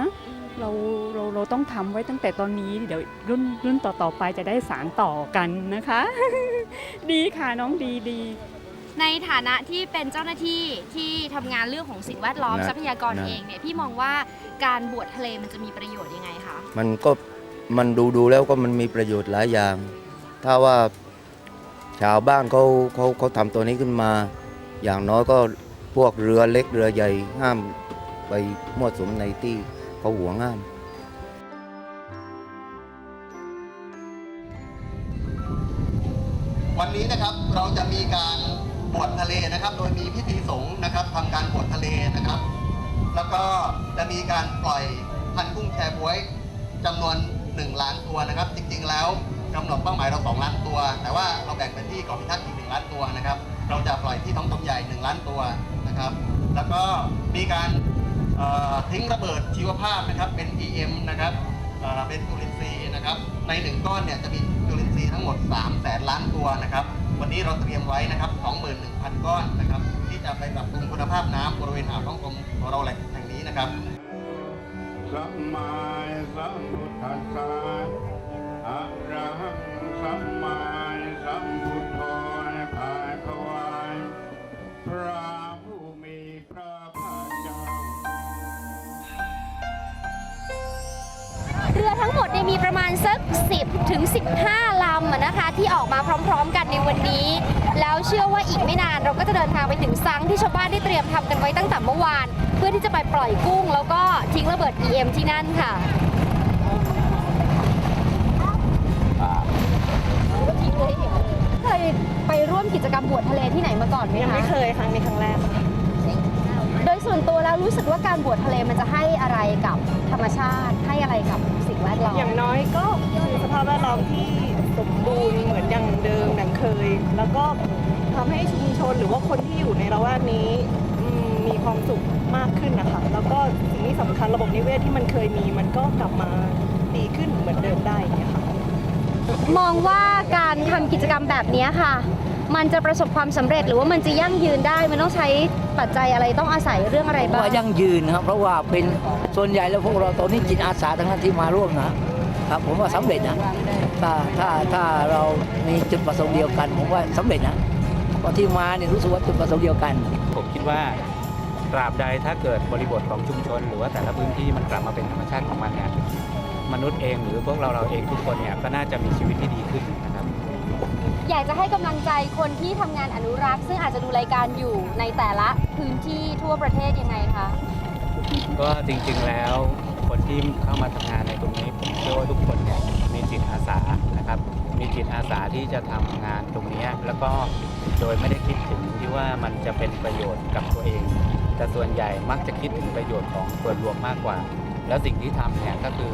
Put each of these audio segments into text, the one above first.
นะเราเราเราต้องทำไว้ตั้งแต่ตอนนี้เดี๋ยวรุ่นรุ่นต่อๆไปจะได้สารต่อกันนะคะ ดีค่ะน้องดีดีในฐานะที่เป็นเจ้าหน้าที่ที่ทำงานเรื่องของสิ่งแวดล้อมนะทรัพยากรนะ เองเนี่ยพี่มองว่าการบวชทะเลมันจะมีประโยชน์ยังไงคะมันก็มันดูดูแล้วก็มันมีประโยชน์หลายอย่าง ถ้าว่าชาวบ้านเขาเขาเขาทำตัวนี้ขึ้นมา อย่างน้อยก็พวกเรือเล็กเรือใหญ่ห้ามไปมั่วสุมในที่ เขาหวงห้ามวันนี้นะครับเราจะมีการบวชทะเลนะครับ โดยมีพิธีสงฆ์นะครับทำการบวชทะเลนะครับ แล้วก็จะมีการปล่อยพันธุ์กุ้งแชบวยจำนวน 1 ล้านตัวนะครับ จริงๆแล้วกำหนดเป้าหมายเรา 2 ล้านตัว แต่ว่าเราแบ่งเป็นที่เกาะพิทักษ์อีก 1 ล้านตัวนะครับ เราจะปล่อยที่ท้องทมใหญ่ 1 ล้านตัวนะครับ แล้วก็มีการ ทิ้งระเบิดชีวภาพนะครับเป็น EM นะครับเป็นจุลินทรีย์นะครับในหนึ่งก้อนเนี่ยจะมีจุลินทรีย์ทั้งหมด3แสนล้านตัวนะครับวันนี้เราเตรียมไว้นะครับ21,000 ก้อนนะครับที่จะไปปรับปรุงคุณภาพน้ำบริเวณอ่าวท้องกลมของเราแหล่งแห่งนี้นะครับ มดเนี่ยมีประมาณสัก 10ถึง15 ลำอะนะคะ ที่ออกมาพร้อมๆ กันในวันนี้ แล้วเชื่อว่าอีกไม่นานเราก็จะเดินทางไปถึงซังที่ชาวบ้านได้เตรียมทำกันไว้ตั้งแต่เมื่อวาน เพื่อที่จะไปปล่อยกุ้ง แล้วก็ทิ้งระเบิด EM ที่นั่นค่ะเคยไปร่วมกิจกรรมบวชทะเลที่ไหนมาก่อนไหมยังคะ ไม่เคยครั้งนี้ครั้งแรกค่ะโดยส่วนตัวแล้วรู้สึกว่าการบวชทะเลมันจะให้อะไรกับธรรมชาติให้อะไรกับสิ่ง แวดล้อมอย่างน้อยก็คือสภาพแวดล้อมที่สมบูรณ์เหมือนอย่างเดิมอย่างเคย แล้วก็ทำให้ชุมชนหรือว่าคนที่อยู่ในละแวกนี้อืมมีความสุขมากขึ้นนะคะ แล้วก็สิ่งที่สำคัญระบบนิเวศที่มันเคยมีมันก็กลับมาดีขึ้นเหมือนเดิมได้อย่างเงี้ยค่ะมองว่าการทำกิจกรรมแบบนี้ค่ะ มันจะประสบความสำเร็จหรือว่ามันจะยั่งยืนได้มันต้องใช้ปัจจัยอะไรต้องอาศัยเรื่องอะไรบ้างว่ายั่งยืนนะครับ เพราะว่าเป็นส่วนใหญ่แล้วพวกเราตอนนี้จิตอาสาทั้งนั้นที่มาร่วมนะครับผมว่าสำเร็จนะถ้าถ้าถ้าเรามีจุดประสงค์เดียวกัน ผมว่าสำเร็จนะเพราะที่มาเนี่ยรู้สึกว่าจุดประสงค์เดียวกัน ผมคิดว่าตราบใดถ้าเกิดบริบทของชุมชน หรือว่าแต่ละพื้นที่มันกลับมาเป็นธรรมชาติของมันเนี่ยมนุษย์เองหรือพวกเราเราเองทุกคนเนี่ยก็น่าจะมีชีวิตที่ดีขึ้นนะครับ อยากจะให้กำลังใจคนที่ทำงานอนุรักษ์ ซึ่งอาจจะดูรายการอยู่ในแต่ละพื้นที่ทั่วประเทศยังไงคะ ก็จริงๆแล้วคนที่เข้ามาทำงานในตรงนี้ผมเชื่อว่าทุกคนเนี่ยมีจิตอาสานะครับ มีจิตอาสาที่จะทำงานตรงนี้แล้วก็โดยไม่ได้คิดถึงที่ว่ามันจะเป็นประโยชน์กับตัวเอง แต่ส่วนใหญ่มักจะคิดถึงประโยชน์ของส่วนรวมมากกว่า แล้วสิ่งที่ทำเนี่ยก็คือ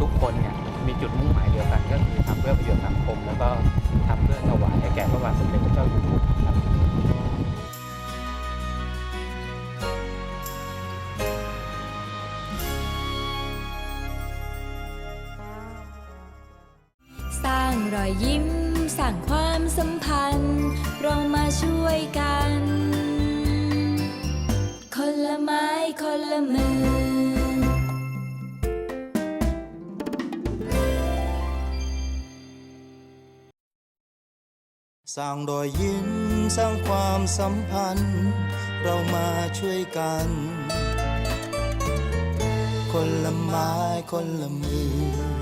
ทุกคนเนี่ยมีจุดมุ่งหมายเดียวกันก็คือทำเพื่อประโยชน์สังคม แล้วก็ ทำเพื่อถวายแก่พระบาทสมเด็จพระเจ้าอยู่หัวครับสร้างรอยยิ้ม สร้างความสัมพันธ์ เรามาช่วยกันคน สร้างรอยยิ้มสร้างความสัมพันธ์ เรามาช่วยกัน คนละไม้คนละมือ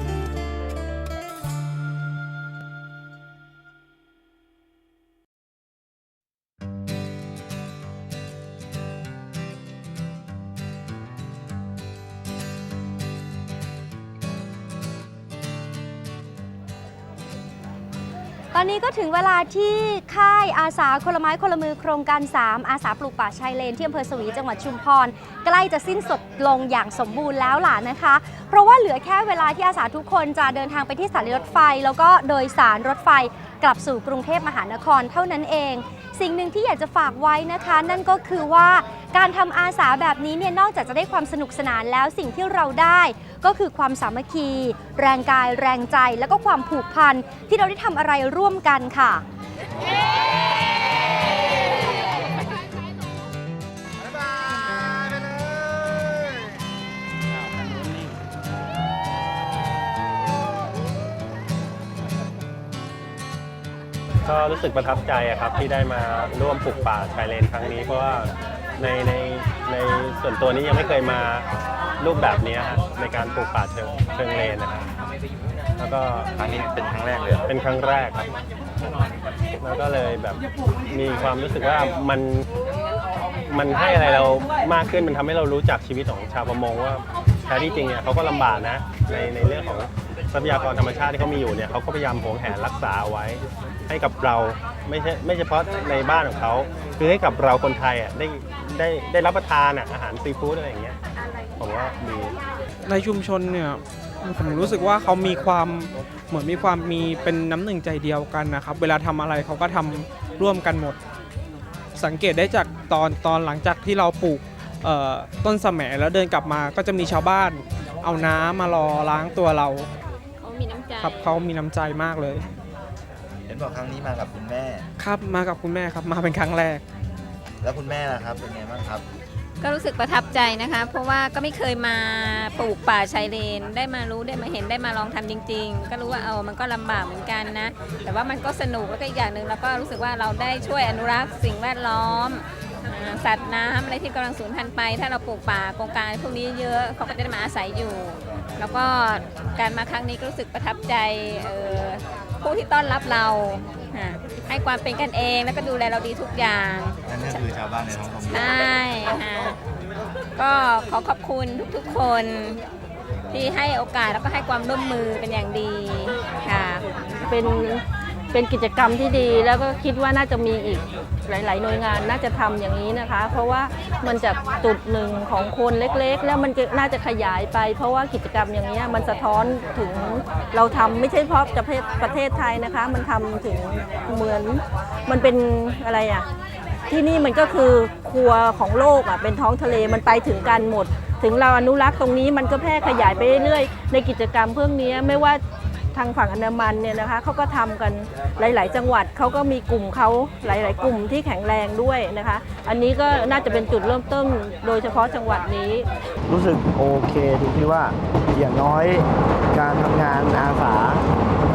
อนนี้ก็ถึงเวลาที่ค่ายอาสาคนละไม้คนละมือโครงการ 3 อาสาปลูกป่าชายเลนที่อำเภอสวีจังหวัดชุมพร ใกล้จะสิ้นสุดลงอย่างสมบูรณ์แล้วล่ะนะคะ เพราะว่าเหลือแค่เวลาที่อาสาทุกคนจะเดินทางไปที่สถานีรถไฟ แล้วก็โดยสารรถไฟกลับสู่กรุงเทพมหานครเท่านั้นเอง สิ่งหนึ่งที่อยากจะฝากไว้นะคะ นั่นก็คือว่าการทำอาสาแบบนี้เนี่ยนอกจากจะได้ความสนุกสนานแล้วสิ่งที่เราได้ ก็คือความสามัคคี แรงกาย แรงใจ แล้วก็ความผูกพันที่เราได้ทำอะไรร่วมกันค่ะ ก็รู้สึกประทับใจอะครับที่ได้มาร่วมปลูกป่าชายเลนครั้งนี้ เพราะว่าในในในส่วนตัวนี้ยังไม่เคยมารูปแบบนี้ฮะในการปลูกป่าเชิงเชิงเลนนะครับแล้วก็ครั้งนี้เป็นครั้งแรกเลยเป็นครั้งแรกครับ แล้วก็เลยแบบมีความรู้สึกว่ามันมันให้อะไรเรามากขึ้นมันทำให้เรารู้จักชีวิตของชาวประมงว่าแท้ที่จริงเนี่ยเขาก็ลำบากนะในในเรื่องของ ทรัพยากรธรรมชาติที่เขามีอยู่เนี่ยเขาก็พยายามหวงแหนรักษาเอาไว้ให้กับเราไม่ใช่ไม่เฉพาะในบ้านของเขาคือให้กับเราคนไทยอะได้ได้ได้รับประทานอะอาหารซีฟู้ดอะไรอย่างเงี้ยผมว่าดีในชุมชนเนี่ยผมรู้สึกว่าเขามีความเหมือนมีความมีเป็นน้ำหนึ่งใจเดียวกันนะครับ เวลาทำอะไรเขาก็ทำร่วมกันหมด สังเกตได้จากตอนตอนหลังจากที่เราปลูกต้นสะแหมแล้วเดินกลับมาก็จะมีชาวบ้าน เอาน้ำมารอล้างตัวเรา ครับเขามีน้ำใจมากเลย เห็นบอกครั้งนี้มากับคุณแม่ ครับมากับคุณแม่ครับมาเป็นครั้งแรก แล้วคุณแม่ล่ะครับ เป็นไงบ้างครับ ก็รู้สึกประทับใจนะคะ เพราะว่าก็ไม่เคยมาปลูกป่าชายเลน ได้มารู้ได้มาเห็นได้มาลองทำจริง ๆ ก็รู้ว่าเออมันก็ลำบากเหมือนกันนะ แต่ว่ามันก็สนุกแล้วก็อีกอย่างหนึ่งเราก็รู้สึกว่าเราได้ช่วยอนุรักษ์สิ่งแวดล้อมอ่าสัตว์น้ำอะไรที่กำลังสูญพันธุ์ไป ถ้าเราปลูกป่าโครงการพวกนี้เยอะเขาก็จะได้มาอาศัยอยู่ แล้วก็การมาครั้งนี้ก็รู้สึกประทับใจเอ่อผู้ที่ต้อนรับเราอะให้ความเป็นกันเองแล้วก็ดูแลเราดีทุกอย่างนั่นก็คือชาวบ้านในท้องถิ่นใช่ค่ะก็ขอขอบคุณทุกๆคนที่ให้โอกาสแล้วก็ให้ความร่วมมือเป็นอย่างดีค่ะเป็น เป็นกิจกรรมที่ดีแล้วก็คิดว่าน่าจะมีอีกหลาย ๆ หน่วยงานน่าจะทำอย่างนี้นะคะ เพราะว่ามันจากจุดหนึ่งของคนเล็กๆ แล้วมันจะน่าจะขยายไป เพราะว่ากิจกรรมอย่างนี้มันสะท้อนถึงเราทำไม่ใช่เฉพาะประเทศประเทศไทยนะคะ มันทำถึงเหมือนมันเป็นอะไรอะที่นี่มันก็คือครัวของโลกอะเป็นท้องทะเลมันไปถึงกันหมด ถึงเราอนุรักษ์ตรงนี้มันก็แพร่ขยายไปเรื่อยๆในกิจกรรมเพื่อนี้ไม่ว่า ทางฝั่งอันดามันเนี่ยนะคะเขาก็ทำกันหลาย ๆ จังหวัดเขาก็มีกลุ่มเขาหลาย ๆ กลุ่มที่แข็งแรงด้วยนะคะ อันนี้ก็น่าจะเป็นจุดเริ่มต้นโดยเฉพาะจังหวัดนี้ รู้สึกโอเคตรงที่ว่าอย่างน้อยการทำงานอาสา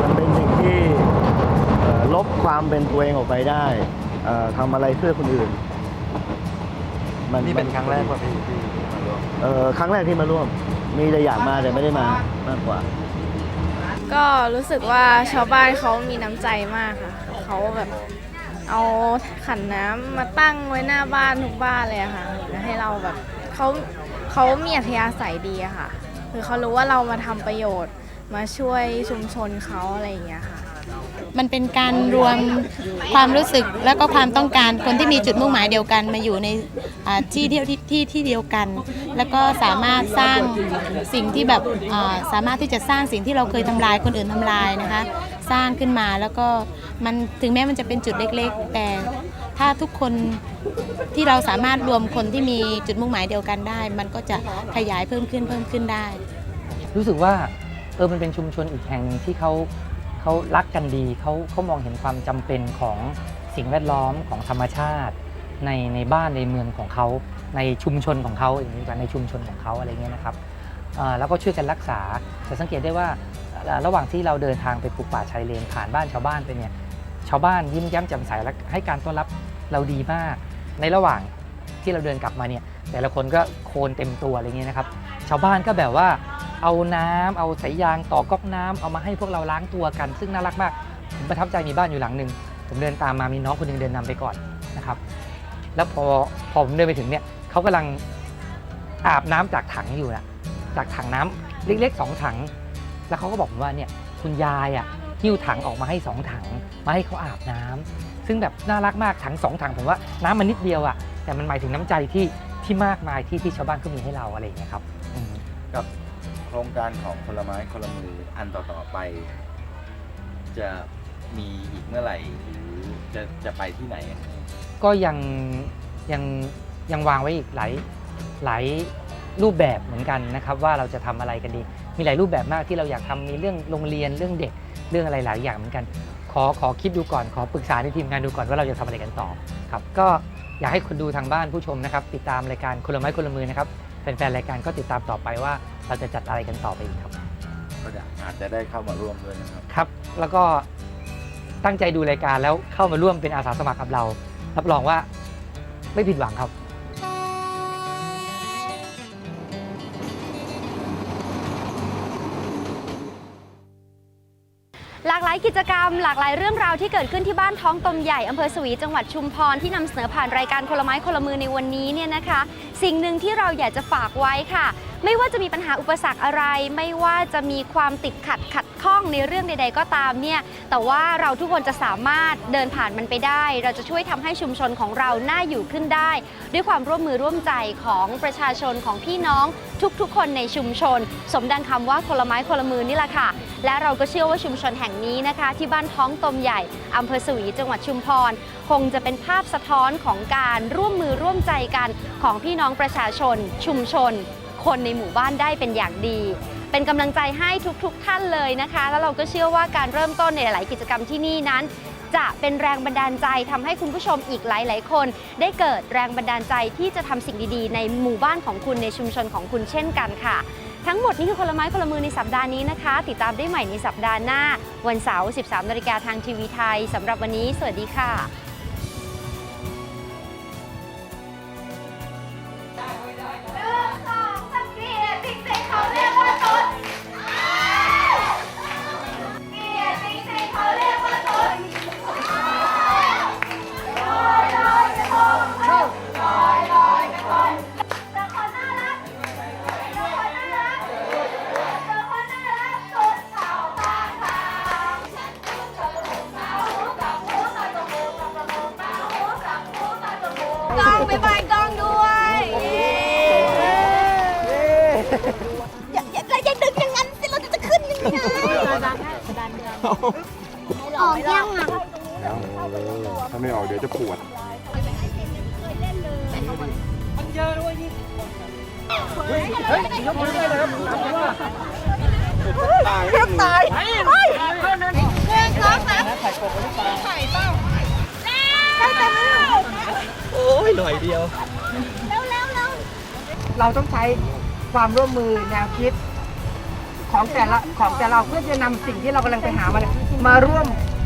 มันเป็นสิ่งที่เอ่อลบความเป็นตัวเองออกไปได้เอ่อทำอะไรเพื่อคนอื่น มันนี่เป็นครั้งแรกว่าพี่มาร่วมเออครั้งแรกที่มาร่วม มีแต่อยากมาแต่ไม่ได้มามากกว่า ก็รู้สึกว่าชาวบ้านเขามีน้ำใจมากค่ะเขาแบบเอาขันน้ำมาตั้งไว้หน้าบ้านทุกบ้านเลยอะค่ะแล้วให้เราแบบเขาเขามีอัธยาศัยดีอะค่ะ คือเขารู้ว่าเรามาทำประโยชน์ มาช่วยชุมชนเขาอะไรอย่างเงี้ยค่ะ มันเป็นการรวมความรู้สึกแล้วก็ความต้องการคนที่มีจุดมุ่งหมายเดียวกันมาอยู่ในอ่าที่เดียวที่ที่ที่เดียวกัน แล้วก็สามารถสร้างสิ่งที่แบบอ่าสามารถที่จะสร้างสิ่งที่เราเคยทำลายคนอื่นทำลายนะคะ สร้างขึ้นมาแล้วก็มันถึงแม้มันจะเป็นจุดเล็ก ๆ แต่ถ้าทุกคนที่เราสามารถรวมคนที่มีจุดมุ่งหมายเดียวกันได้ มันก็จะขยายเพิ่มขึ้นเพิ่มขึ้นได้ รู้สึกว่า เออมันเป็นชุมชนอีกแห่งหนึ่งที่เขาเขารักกันดีเขาเขามองเห็นความจำเป็นของสิ่งแวดล้อมของธรรมชาติ ในในบ้านในเมืองของเขาในชุมชนของเขาอย่างนี้กว่าในชุมชนของเขาอะไรเงี้ยนะครับอ่อแล้วก็ช่วยกันรักษาจะสังเกตได้ว่าระหว่างที่เราเดินทางไปปลูกป่าชายเลนผ่านบ้านชาวบ้านไปเนี่ยชาวบ้านยิ้มแย้มแจ่มใสและให้การต้อนรับเราดีมาก ในระหว่างที่เราเดินกลับมาเนี่ยแต่ละคนก็โคลนเต็มตัวอะไรเงี้ยนะครับ ชาวบ้านก็แบบว่า เอาน้ำเอาสายยางต่อก๊อกน้ำเอามาให้พวกเราล้างตัวกัน ซึ่งน่ารักมากผมประทับใจมีบ้านอยู่หลังหนึ่งผมเดินตามมามีน้องคนหนึงเดินนำไปก่อนนะครับ แล้วพอพอผมเดินไปถึงเนี่ยเขากำลังอาบน้ำจากถังอยู่นะจากถังน้ำเล็กๆสองถัง แล้วเขาก็บอกผมว่าเนี่ยคุณยายอะหิ้วถังออกมาให้สองถังมาให้เขาอาบน้ำซึ่งแบบน่ารักมากถังสองถังผมว่าน้ำมันนิดเดียวอะแต่มันหมายถึงน้ำใจที่ที่มากมายที่ที่ชาวบ้านก็มีให้เราอะไรอย่างเงี้ยครับอืมกับ โครงการของคนละไม้คนละมืออันต่อๆไป จะมีอีกเมื่อไหร่หรือจะจะไปที่ไหนก็ยังยังยังวางไว้อีกหลายหลายรูปแบบเหมือนกันนะครับว่าเราจะทำอะไรกันดี มีหลายรูปแบบมากที่เราอยากทำมีเรื่องโรงเรียนเรื่องเด็กเรื่องอะไรหลายอย่างเหมือนกัน ขอขอคิดดูก่อนขอปรึกษาในทีมงานดูก่อนว่าเราจะทำอะไรกันต่อครับก็อยากให้คนดูทางบ้านผู้ชมนะครับ ติดตามรายการคนละไม้คนละมือนะครับ แฟนๆรายการก็ติดตามต่อไปว่า เราจะจัดอะไรกันต่อไปอีกครับ ก็จะอาจจะได้เข้ามาร่วมด้วยนะครับ ครับ แล้วก็ตั้งใจดูรายการแล้วเข้ามาร่วมเป็นอาสาสมัครกับเรา รับรองว่าไม่ผิดหวังครับายกิจกรรมหลากหลายเรื่องราวที่เกิดขึ้นที่บ้านท้องตมใหญ่อำเภอสวีจังหวัดชุมพรที่นำเสนอผ่านรายการคนละไม้คนละมือในวันนี้เนี่ยนะคะ สิ่งหนึ่งที่เราอยากจะฝากไว้ค่ะ ไม่ว่าจะมีปัญหาอุปสรรคอะไร ไม่ว่าจะมีความติดขัดขัด ข้องในเรื่องใด ๆ ก็ตามเนี่ยแต่ว่าเราทุกคนจะสามารถเดินผ่านมันไปได้ เราจะช่วยทำให้ชุมชนของเราน่าอยู่ขึ้นได้ ด้วยความร่วมมือร่วมใจของประชาชนของพี่น้องทุกๆ คนในชุมชน สมดังคำว่าคนละไม้คนละมือนี่แหละค่ะ และเราก็เชื่อว่าชุมชนแห่งนี้นะคะ ที่บ้านท้องตมใหญ่อำเภอสวีจังหวัดชุมพร คงจะเป็นภาพสะท้อนของการร่วมมือร่วมใจกันของพี่น้องประชาชน ชุมชน คนในหมู่บ้านได้เป็นอย่างดี เป็นกำลังใจให้ทุกๆทท่านเลยนะคะ แล้วเราก็เชื่อว่าการเริ่มต้นในหลายๆกิจกรรมที่นี่นั้น จะเป็นแรงบันดาลใจทำให้คุณผู้ชมอีกหลาย ๆ คน ได้เกิดแรงบันดาลใจที่จะทำสิ่งดีๆ ในหมู่บ้านของคุณในชุมชนของคุณเช่นกันค่ะทั้งหมดนี้คือคนละไม้คนละมือในสัปดาห์นี้นะคะ ติดตามได้ใหม่ในสัปดาห์หน้า วันเสาร์ 13นาฬิกาทางทีวีไทยสำหรับวันนี้ สวัสดีค่ะ กล้องไปบายกล้องด้วยอย่าอย่าอย่าดึงอย่างนั้นสิเราจะขึ้นยังไงออกยังอะถ้าไม่ออกเดี๋ยวจะปวดเกือบตายเฮ้ยเรื่องครบนะถ่ายปกถ่ายเป้าได้แต่ไม่เอา โอ้ยหน่อยเดียวเร็วเร็วเร็วเราต้องใช้ความร่วมมือแนวคิด ของแต่ละของแต่เราเพื่อจะนำสิ่งที่เรากำลังไปหามาเนี่ยมาร่วม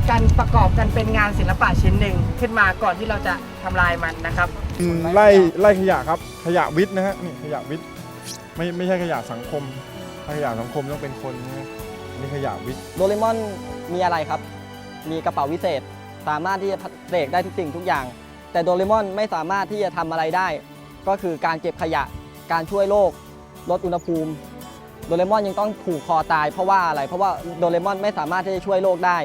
กันประกอบกันเป็นงานศิลปะชิ้นหนึ่งขึ้นมาก่อนที่เราจะทำลายมันนะครับ อืมไล่ไล่ขยะครับ ขยะวิทย์นะฮะนี่ขยะวิทย์ไม่ไม่ใช่ขยะสังคมถ้าขยะสังคมต้องเป็นคนนะฮะนี่ขยะวิทย์โดเรมอนมีอะไรครับ มีกระเป๋าวิเศษ สามารถที่จะเสกได้ทุกสิ่งทุกอย่าง แต่โดเรมอนไม่สามารถที่จะทำอะไรได้ ก็คือการเก็บขยะการช่วยโลก ลดอุณหภูมิ โดเรมอนยังต้องผูกคอตายเพราะว่าอะไร เพราะว่าโดเรมอนไม่สามารถที่จะช่วยโลกได้